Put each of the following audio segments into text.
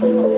พี่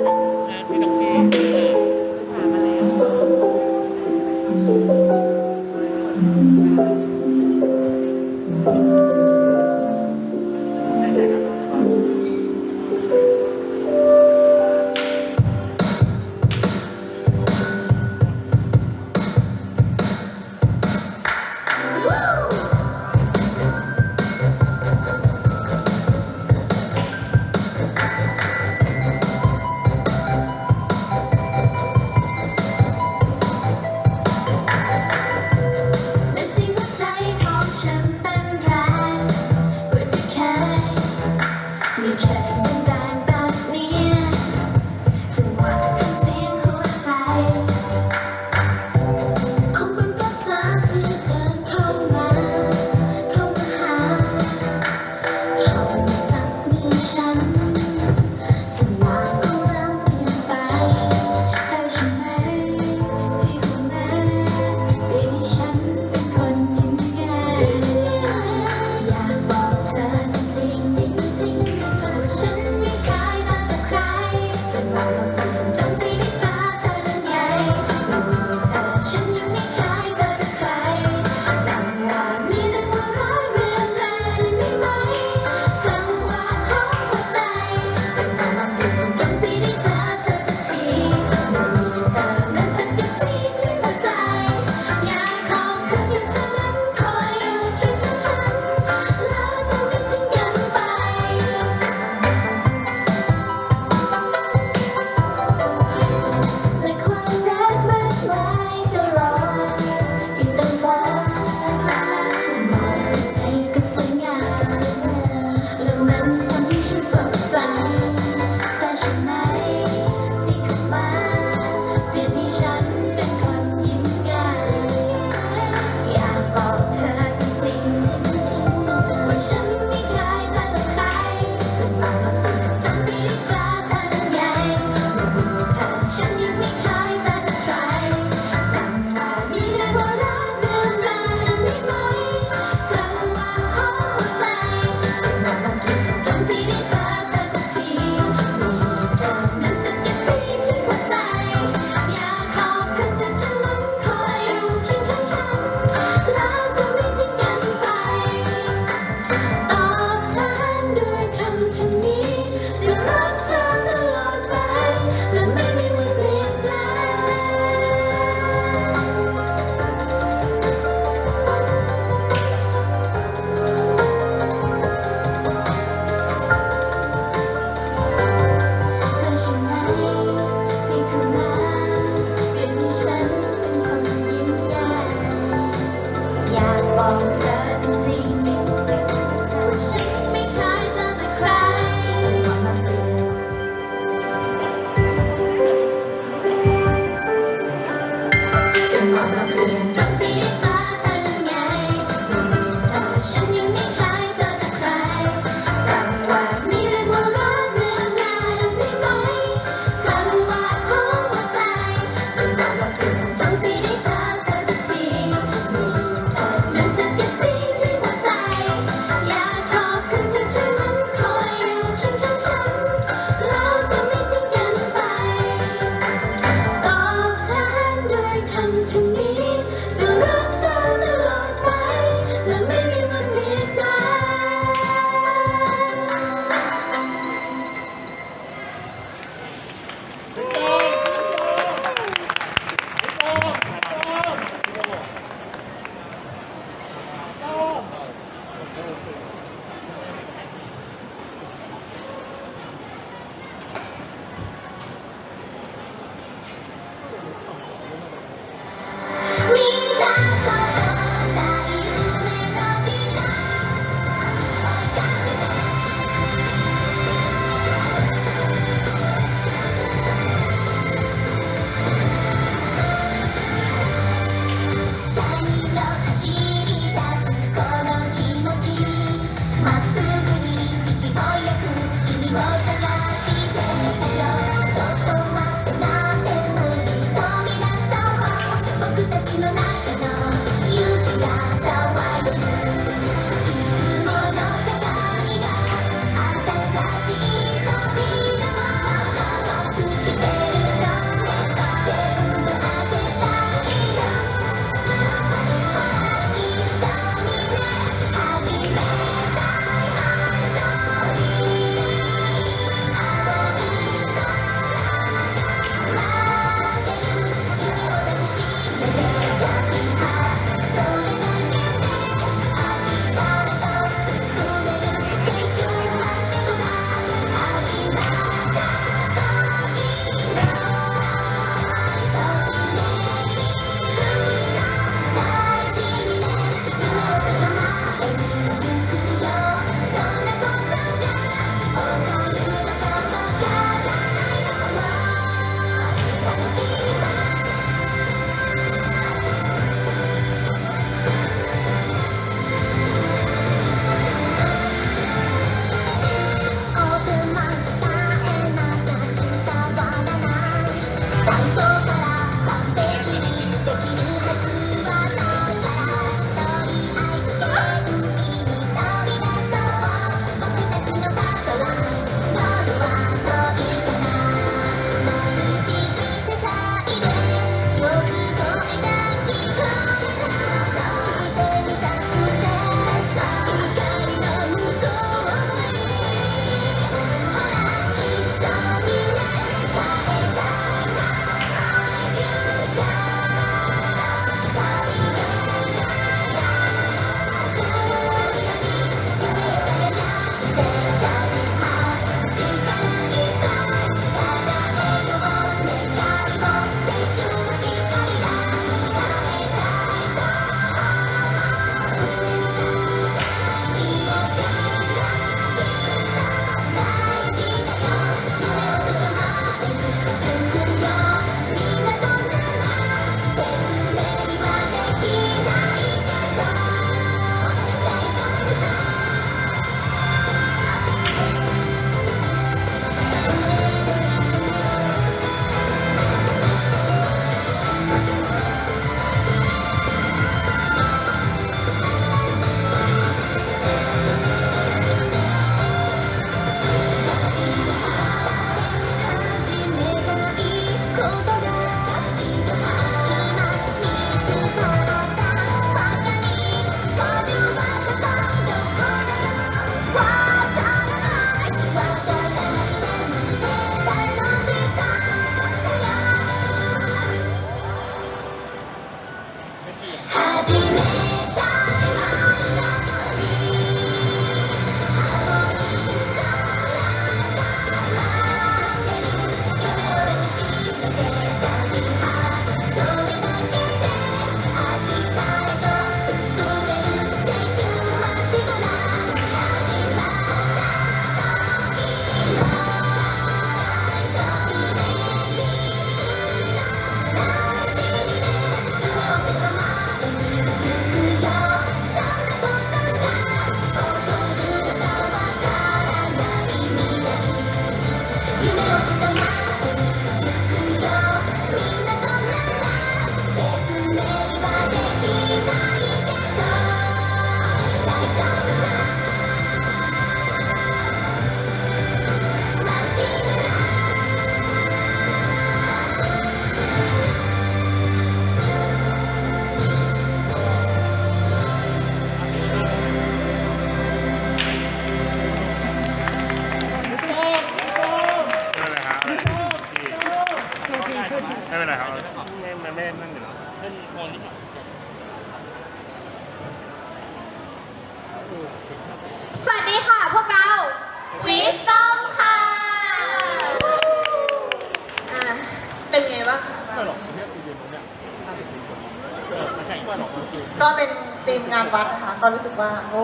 กมันคือก็เป็นธีมงานวัดนะคะก็รู้สึกว่าโอ้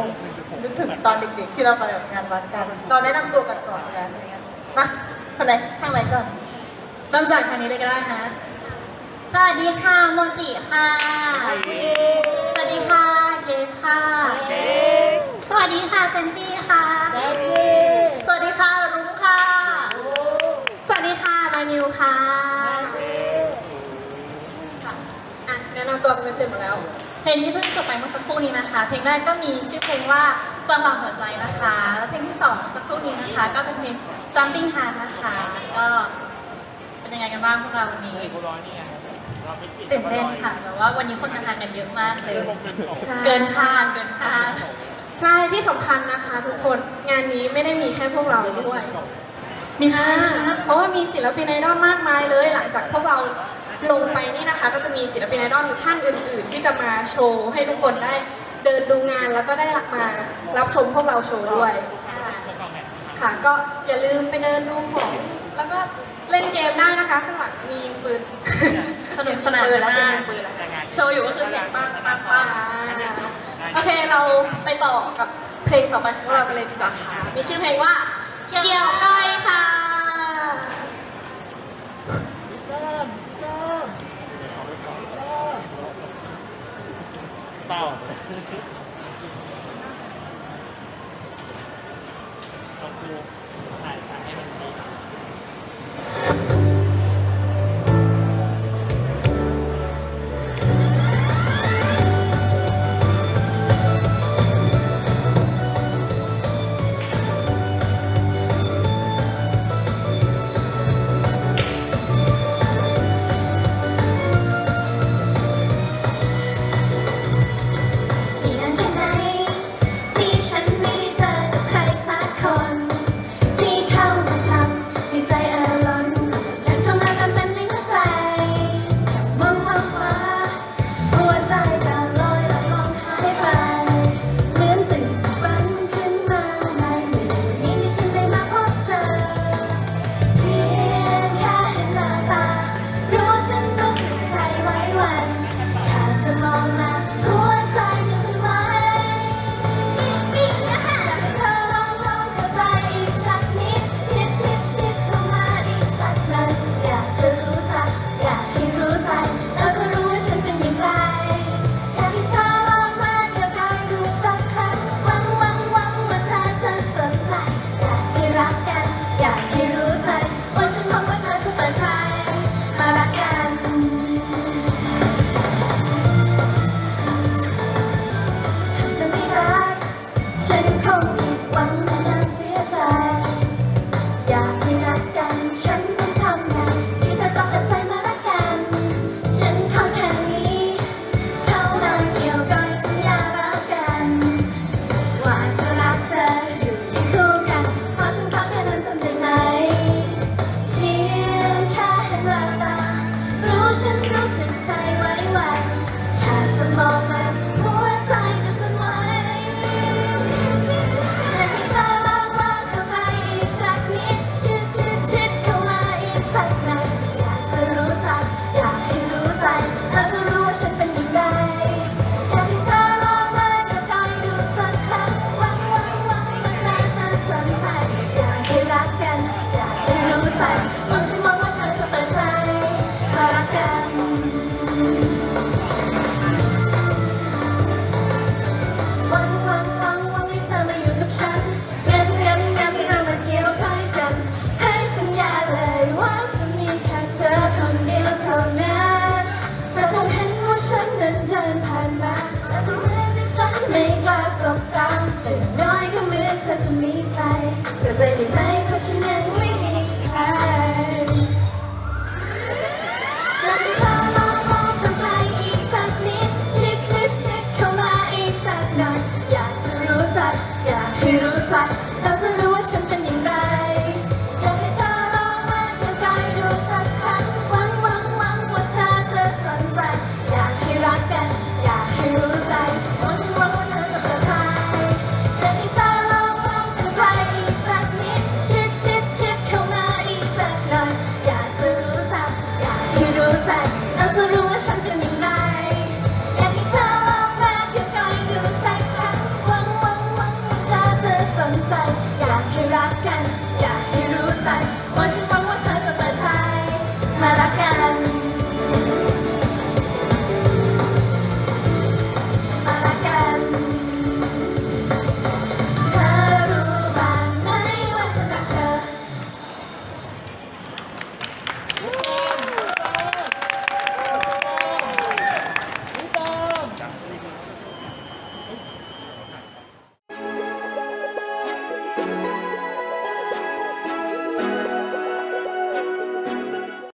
นึกถึงตอนเด็กๆ ที่เราไปแบบงานวัดกันตอนแนะนำตัวกันก่อนนะมาคนไหนข้างไหนก่อนเริ่มจากทางนี้เลยก็ได้นะสวัสดีค่ะโมจิค่ะ สวัสดีค่ะเคสค่ะ สวัสดีค่ะเซนจี้ค่ะ สวัสดีค่ะรุ้งค่ะ สวัสดีค่ะมานิวค่ะค่ะ อะแนะนำตัวเป็นเสร็จหมดแล้ว เพลงที่เพิ่งจบไปเมื่อสักครู่นี้นะคะ เพลงแรกก็มีชื่อเพลงว่าจังหวะหัวใจนะคะ แล้วเพลงที่สองสักครู่นี้นะคะ ก็เป็นเพลง Jumping Heart นะคะ ก็เป็นยังไงกันบ้างพวกเราวันนี้บัวลอยนี่ไงเราไปกินตื่นเต้นค่ะแบบว่าวันนี้คนมาทานกันเยอะมากเลยลงเป็นออกใช่เกินคาดเกินคาดใช่ที่สำคัญนะคะทุกคนงานนี้ไม่ได้มีแค่พวกเราด้วยมีใครอ่าคะเพราะว่ามีศิลปินไอดอลมากมายเลย หลังจากพวกเรา ลงไปนี่นะคะ ก็จะมีศิลปินไอดอลท่านอื่น ๆ ที่จะมาโชว์ให้ทุกคนได้เดินดูงานแล้วก็ได้มารับชมพวกเราโชว์ด้วยค่ะ ก็อย่าลืมไปเดินดูของ แล้วก็เล่นเกมได้นะคะข้างหลังมียิงปืน สนุกสนานปืนแล้วมากเป็นปืนแล้วโชว์อยู่ก็คือเสียงปังปังปัอ่างโอเคเราไปต่อกับเพลงต่อไปของเรากันเลยดีกว่าค่ะ มีชื่อเพลงว่าเกี่ยวก้อยค่ะ เต้า